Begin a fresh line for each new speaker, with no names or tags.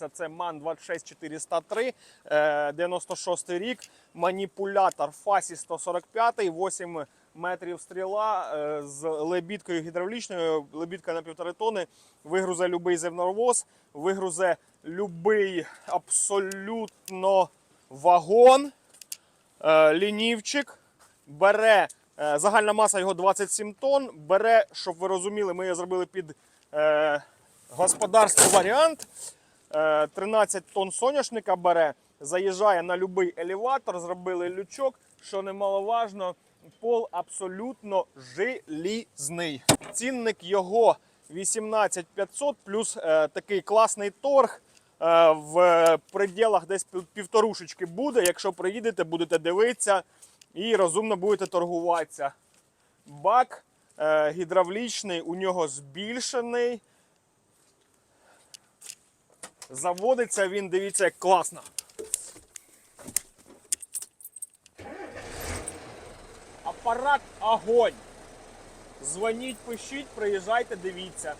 називається це MAN 26403, е, 96 рік. Маніпулятор фасі 145, 8 метрів стріла е, з лебідкою гідравлічною, лебідка на півтори тони, вигрузе любий зерновоз, вигрузе любий абсолютно вагон, е, лінівчик, бере загальна маса його 27 тонн. Бере, щоб ви розуміли, ми її зробили під е, господарство варіант. Е, 13 тонн соняшника бере, заїжджає на будь-який елеватор, зробили лючок, що немаловажно, пол абсолютно желізний. Цінник його 18500 плюс е, такий класний торг. е, В пределах десь півторушечки буде. Якщо приїдете, будете дивитися і розумно будете торгуватися. Бак е, гідравлічний, у нього збільшений. Заводиться він, дивіться, як класно. Апарат огонь. Дзвоніть, пишіть, приїжджайте, дивіться.